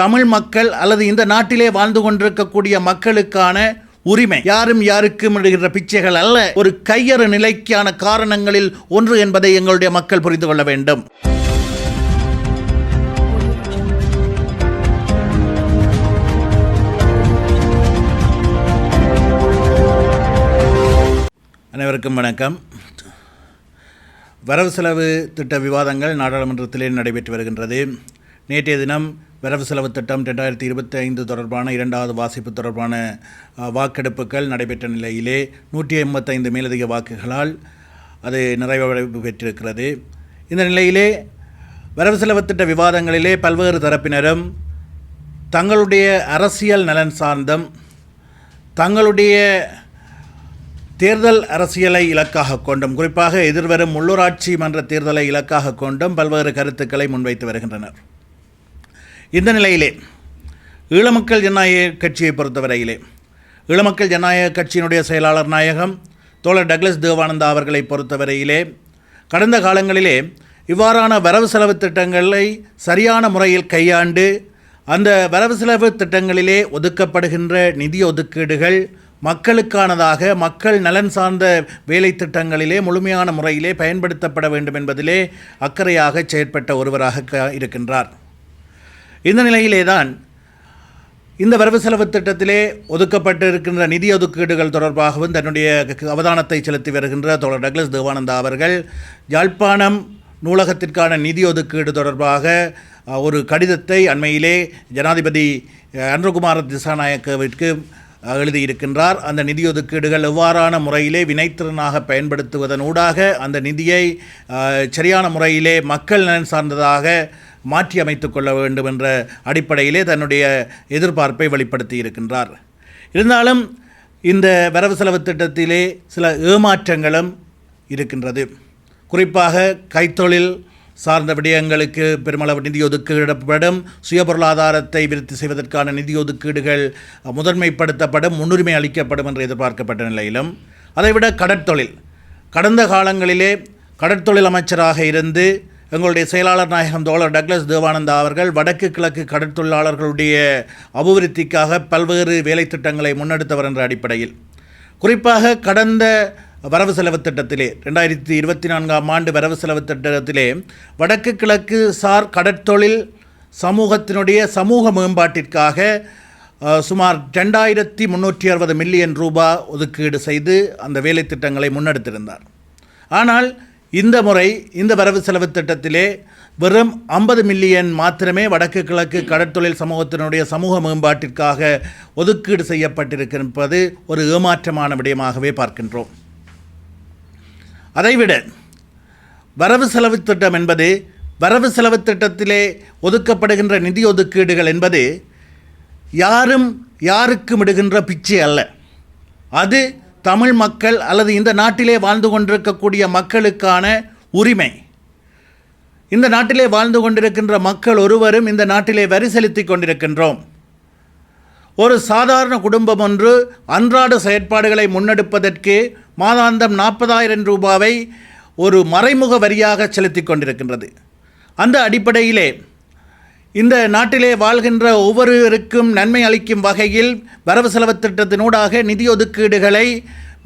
தமிழ் மக்கள் அல்லது இந்த நாட்டிலே வாழ்ந்து கொண்டிருக்கக்கூடிய மக்களுக்கான உரிமை. யாரும் யாருக்கும் இடுகின்ற பிச்சைகள் அல்ல. ஒரு கையறு நிலைக்கான காரணங்களில் ஒன்று என்பதை எங்களுடைய மக்கள் புரிந்து கொள்ள வேண்டும். அனைவருக்கும் வணக்கம். வரவு செலவு திட்ட விவாதங்கள் நாடாளுமன்றத்திலே நடைபெற்று வருகின்றது. நேற்றைய தினம் வரவு செலவு திட்டம் ரெண்டாயிரத்தி இருபத்தி ஐந்து தொடர்பான இரண்டாவது வாசிப்பு தொடர்பான வாக்கெடுப்புகள் நடைபெற்ற நிலையிலே நூற்றி எண்பத்தைந்து மேலதிக வாக்குகளால் அது நிறைவடைவு பெற்றிருக்கிறது. இந்த நிலையிலே வரவு செலவு திட்ட விவாதங்களிலே பல்வேறு தரப்பினரும் தங்களுடைய அரசியல் நலன் சார்ந்தும் தங்களுடைய தேர்தல் அரசியலை இலக்காக கொண்டும் குறிப்பாக எதிர்வரும் உள்ளூராட்சி மன்ற தேர்தலை இலக்காக கொண்டும் பல்வேறு கருத்துக்களை முன்வைத்து வருகின்றனர். இந்த நிலையிலே ஈழமக்கள் ஜனநாயக கட்சியை பொறுத்தவரையிலே ஈழமக்கள் ஜனநாயக கட்சியினுடைய செயலாளர் நாயகம் தோழர் டக்ளஸ் தேவானந்தா அவர்களை பொறுத்தவரையிலே கடந்த காலங்களிலே இவ்வாறான வரவு செலவு திட்டங்களை சரியான முறையில் கையாண்டு அந்த வரவு செலவு திட்டங்களிலே ஒதுக்கப்படுகின்ற நிதி ஒதுக்கீடுகள் மக்களுக்கானதாக மக்கள் நலன் சார்ந்த வேலை திட்டங்களிலே முழுமையான முறையிலே பயன்படுத்தப்பட வேண்டும் என்பதிலே அக்கறையாக செயற்பட்ட ஒருவராக க- இருக்கின்றார். இந்த நிலையிலே தான் இந்த வரவு செலவு திட்டத்திலே ஒதுக்கப்பட்டு இருக்கின்ற நிதி ஒதுக்கீடுகள் தொடர்பாகவும் தன்னுடைய க- அவதானத்தை செலுத்தி வருகின்ற தோழர் டக்ளஸ் தேவானந்தா அவர்கள் யாழ்ப்பாணம் நூலகத்திற்கான நிதி ஒதுக்கீடு தொடர்பாக ஒரு கடிதத்தை அண்மையிலே ஜனாதிபதி அன்றகுமார திசாநாயக்கவிற்கு எழுதியிருக்கின்றார். அந்த நிதி ஒதுக்கீடுகள் எவ்வாறான முறையிலே வினைத்திறனாக பயன்படுத்துவதன் ஊடாக அந்த நிதியை சரியான முறையிலே மக்கள் நலன் சார்ந்ததாக மாற்றி அமைத்து கொள்ள வேண்டும் என்ற அடிப்படையிலே தன்னுடைய எதிர்பார்ப்பை வெளிப்படுத்தி இருக்கின்றார். இருந்தாலும் இந்த வரவு செலவு திட்டத்திலே சில ஏமாற்றங்களும் இருக்கின்றது. குறிப்பாக கைத்தொழில் சார்ந்த விடயங்களுக்கு பெருமளவு நிதி ஒதுக்கீடப்படும் சுய பொருளாதாரத்தை விருத்தி செய்வதற்கான நிதி ஒதுக்கீடுகள் முதன்மைப்படுத்தப்படும் முன்னுரிமை அளிக்கப்படும் என்று எதிர்பார்க்கப்பட்ட நிலையிலும் அதைவிட கடற்தொழில். கடந்த காலங்களிலே கடற்தொழில் அமைச்சராக இருந்து எங்களுடைய செயலாளர் நாயகம் தோழர் டக்ளஸ் தேவானந்தா அவர்கள் வடக்கு கிழக்கு கடற்தொழிலாளர்களுடைய அபிவிருத்திக்காக பல்வேறு வேலை திட்டங்களை முன்னெடுத்தவர் என்ற அடிப்படையில். குறிப்பாக கடந்த வரவு செலவு திட்டத்திலே ரெண்டாயிரத்தி இருபத்தி நான்காம் ஆண்டு வரவு செலவு திட்டத்திலே வடக்கு கிழக்கு சார் கடற்தொழில் சமூகத்தினுடைய சமூக மேம்பாட்டிற்காக சுமார் ரெண்டாயிரத்தி முந்நூற்றி அறுபது மில்லியன் ரூபாய் ஒதுக்கீடு செய்து அந்த வேலை திட்டங்களை முன்னெடுத்திருந்தார். ஆனால் இந்த முறை இந்த வரவு செலவு திட்டத்திலே வெறும் ஐம்பது மில்லியன் மாத்திரமே வடக்கு கிழக்கு கடற்தொழில் சமூகத்தினுடைய சமூக மேம்பாட்டிற்காக ஒதுக்கீடு செய்யப்பட்டிருக்கின்றது. ஒரு ஏமாற்றமான விடயமாகவே பார்க்கின்றோம். அதைவிட வரவு செலவு திட்டம் என்பது வரவு செலவு திட்டத்திலே ஒதுக்கப்படுகின்ற நிதி ஒதுக்கீடுகள் என்பது யாரும் யாருக்கும் இடுகின்ற பிச்சை அல்ல. அது தமிழ் மக்கள் அல்லது இந்த நாட்டிலே வாழ்ந்து கொண்டிருக்கக்கூடிய மக்களுக்கான உரிமை. இந்த நாட்டிலே வாழ்ந்து கொண்டிருக்கின்ற மக்கள் ஒருவரும் இந்த நாட்டிலே வரி செலுத்தி கொண்டிருக்கின்றோம். ஒரு சாதாரண குடும்பம் ஒன்று அன்றாட செயற்பாடுகளை முன்னெடுப்பதற்கு மாதாந்தம் நாற்பதாயிரம் ரூபாவை ஒரு மறைமுக வரியாக செலுத்தி கொண்டிருக்கின்றது. அந்த அடிப்படையிலே இந்த நாட்டிலே வாழ்கின்ற ஒவ்வொருவருக்கும் நன்மை அளிக்கும் வகையில் வரவு செலவு திட்டத்தினூடாக நிதி ஒதுக்கீடுகளை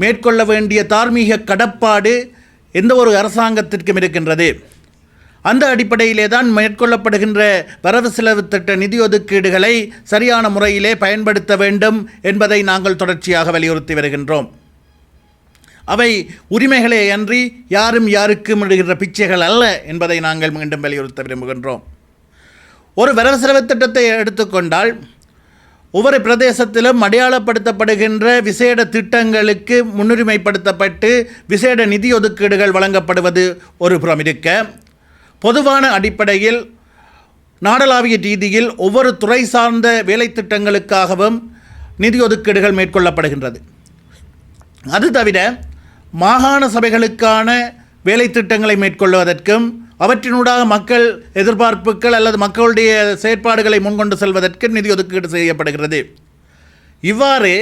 மேற்கொள்ள வேண்டிய தார்மீக கடப்பாடு எந்த ஒரு அரசாங்கத்திற்கும் இருக்கின்றது. அந்த அடிப்படையிலே தான் மேற்கொள்ளப்படுகின்ற வரவு செலவு திட்ட நிதி ஒதுக்கீடுகளை சரியான முறையிலே பயன்படுத்த வேண்டும் என்பதை நாங்கள் தொடர்ச்சியாக வலியுறுத்தி வருகின்றோம். அவை உரிமைகளே அன்றி யாரும் யாருக்கும் இடுகின்ற பிச்சைகள் அல்ல என்பதை நாங்கள் மீண்டும் வலியுறுத்த விரும்புகின்றோம். ஒரு வரவு செலவு திட்டத்தை எடுத்துக்கொண்டால் ஒவ்வொரு பிரதேசத்திலும் அடையாளப்படுத்தப்படுகின்ற விசேட திட்டங்களுக்கு முன்னுரிமைப்படுத்தப்பட்டு விசேட நிதி ஒதுக்கீடுகள் வழங்கப்படுவது ஒரு புறம் இருக்க பொதுவான அடிப்படையில் நாடளாவிய ரீதியில் ஒவ்வொரு துறை சார்ந்த வேலை திட்டங்களுக்காகவும் நிதி ஒதுக்கீடுகள் மேற்கொள்ளப்படுகின்றது. அது தவிர மாகாண சபைகளுக்கான வேலை திட்டங்களை மேற்கொள்வதற்கும் அவற்றினூடாக மக்கள் எதிர்பார்ப்புகள் அல்லது மக்களுடைய செயற்பாடுகளை முன்கொண்டு செல்வதற்கு நிதி ஒதுக்கீடு செய்யப்படுகிறது. இவ்வாறு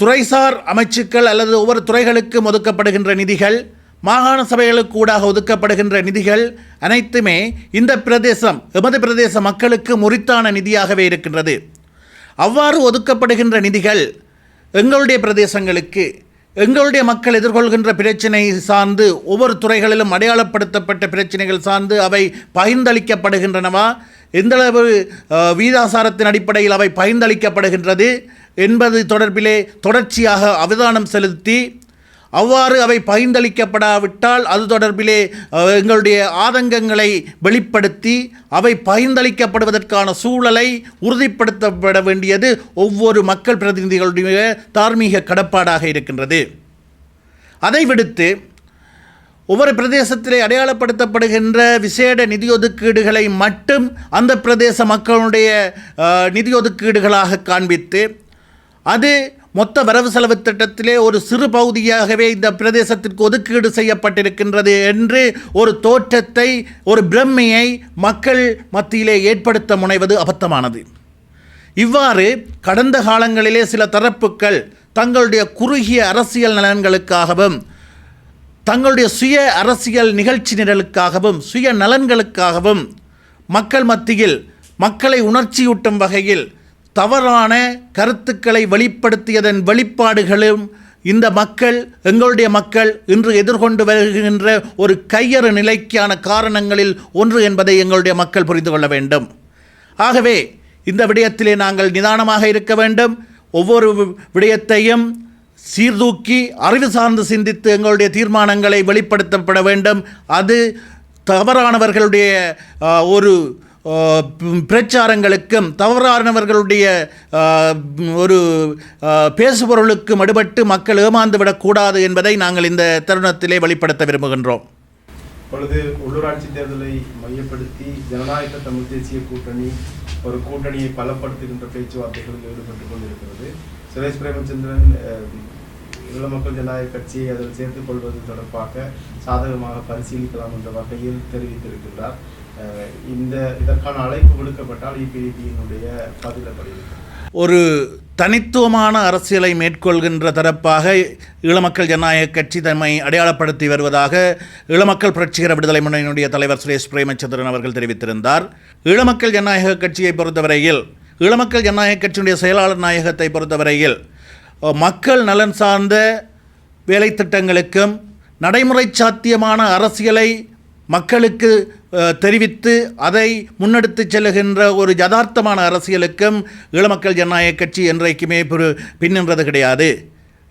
துறைசார் அமைச்சுக்கள் அல்லது ஒவ்வொரு துறைகளுக்கும் ஒதுக்கப்படுகின்ற நிதிகள் மாகாண சபைகளுக்கு ஊடாக ஒதுக்கப்படுகின்ற நிதிகள் அனைத்துமே இந்த பிரதேசம் எமது பிரதேச மக்களுக்கு முறித்தான நிதியாகவே இருக்கின்றது. அவ்வாறு ஒதுக்கப்படுகின்ற நிதிகள் எங்களுடைய பிரதேசங்களுக்கு எங்களுடைய மக்கள் எதிர்கொள்கின்ற பிரச்சினை சார்ந்து ஒவ்வொரு துறைகளிலும் அடையாளப்படுத்தப்பட்ட பிரச்சனைகள் சார்ந்து அவை பகிர்ந்தளிக்கப்படுகின்றனவா? எந்தளவு வீதாசாரத்தின் அடிப்படையில் அவை பகிர்ந்தளிக்கப்படுகின்றது என்பது தொடர்பிலே தொடர்ச்சியாக அவதானம் செலுத்தி அவ்வாறு அவை பகிர்ந்தளிக்கப்படாவிட்டால் அது தொடர்பிலே எங்களுடைய ஆதங்கங்களை வெளிப்படுத்தி அவை பகிர்ந்தளிக்கப்படுவதற்கான சூழலை உறுதிப்படுத்தப்பட வேண்டியது ஒவ்வொரு மக்கள் பிரதிநிதிகளுடைய தார்மீக கடப்பாடாக இருக்கின்றது. அதை விடுத்து ஒவ்வொரு பிரதேசத்திலே அடையாளப்படுத்தப்படுகின்ற விசேட நிதி ஒதுக்கீடுகளை மட்டும் அந்த பிரதேச மக்களுடைய நிதியொதுக்கீடுகளாக நிதி ஒதுக்கீடுகளாக காண்பித்து அது மொத்த வரவு செலவு திட்டத்திலே ஒரு சிறு பகுதியாகவே இந்த பிரதேசத்திற்கு ஒதுக்கீடு செய்யப்பட்டிருக்கின்றது என்று ஒரு தோற்றத்தை ஒரு பிரம்மையை மக்கள் மத்தியிலே ஏற்படுத்த முனைவது அபத்தமானது. இவ்வாறு கடந்த காலங்களிலே சில தரப்புக்கள் தங்களுடைய குறுகிய அரசியல் நலன்களுக்காகவும் தங்களுடைய சுய அரசியல் நிகழ்ச்சி நிரலுக்காகவும் சுய நலன்களுக்காகவும் மக்கள் மத்தியில் மக்களை உணர்ச்சியூட்டும் வகையில் தவறான கருத்துக்களை வெளிப்படுத்தியதன் வெளிப்பாடுகளும் இந்த மக்கள் எங்களுடைய மக்கள் இன்று எதிர்கொண்டு வருகின்ற ஒரு கையறு நிலைக்கான காரணங்களில் ஒன்று என்பதை எங்களுடைய மக்கள் புரிந்து கொள்ள வேண்டும். ஆகவே இந்த விடயத்திலே நாங்கள் நிதானமாக இருக்க வேண்டும். ஒவ்வொரு வி- விடயத்தையும் சீர்தூக்கி அறிவு சார்ந்து சிந்தித்து எங்களுடைய தீர்மானங்களை வெளிப்படுத்தப்பட வேண்டும். அது தவறானவர்களுடைய ஒரு பிரச்சாரங்களுக்கும் தவறானவர்களுடைய ஒரு பேசுபொருளுக்கும் அடுபட்டு மக்கள் ஏமாந்து விடக்கூடாது என்பதை நாங்கள் இந்த தருணத்திலே வெளிப்படுத்த விரும்புகின்றோம். இப்பொழுது உள்ளூராட்சி தேர்தலை மையப்படுத்தி ஜனநாயக தமிழ் தேசிய கூட்டணி ஒரு கூட்டணியை பலப்படுத்துகின்ற பேச்சுவார்த்தைகளில் ஈடுபட்டு கொண்டிருக்கிறது. சுரேஷ் பிரேமச்சந்திரன் ஈழ மக்கள் ஜனநாயக கட்சியை அதில் சேர்த்துக் கொள்வது தொடர்பாக சாதகமாக பரிசீலிக்கலாம் என்ற வகையில் தெரிவித்திருக்கின்றார். இந்த இதற்கான அழைப்பு விடுக்கப்பட்டால் இபிடிபியினுடைய பதிலப்படி ஒரு தனித்துவமான அரசியலை மேற்கொள்கின்ற தரப்பாக ஈழமக்கள் ஜனநாயக கட்சி தம்மை அடையாளப்படுத்தி வருவதாக ஈழமக்கள் புரட்சிகர விடுதலை முன்னணியினுடைய தலைவர் சுரேஷ் பிரேமச்சந்திரன் அவர்கள் தெரிவித்திருந்தார். ஈழமக்கள் ஜனநாயக கட்சியை பொறுத்தவரையில் ஈழமக்கள் ஜனநாயக கட்சியினுடைய செயலாளர் நாயகத்தை பொறுத்தவரையில் மக்கள் நலன் சார்ந்த வேலை திட்டங்களுக்கும் நடைமுறை சாத்தியமான அரசியலை மக்களுக்கு தெரிவித்து அதை முன்னெடுத்து செல்லுகின்ற ஒரு யதார்த்தமான அரசியலுக்கும் ஈழமக்கள் ஜனநாயக கட்சி என்றைக்குமே பின்னின்றது கிடையாது.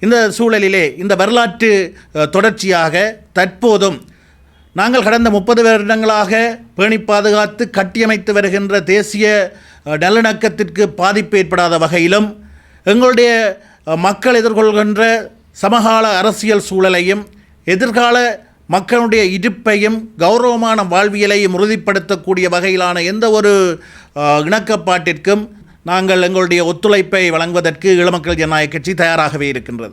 இந்த சூழலிலே இந்த வரலாற்று தொடர்ச்சியாக தற்போதும் நாங்கள் கடந்த முப்பது வருடங்களாக பேணி பாதுகாத்து கட்டியமைத்து வருகின்ற தேசிய நல்லிணக்கத்திற்கு பாதிப்பு ஏற்படாத வகையிலும் எங்களுடைய மக்கள் எதிர்கொள்கின்ற சமகால அரசியல் சூழலையும் எதிர்கால மக்களுடைய இருப்பையும் கௌரவமான வாழ்வியலையும் உறுதிப்படுத்தக்கூடிய வகையிலான எந்த ஒரு இணக்கப்பாட்டிற்கும் நாங்கள் எங்களுடைய ஒத்துழைப்பை வழங்குவதற்கு ஈழமக்கள் ஜனநாயக கட்சி தயாராகவே இருக்கின்றது.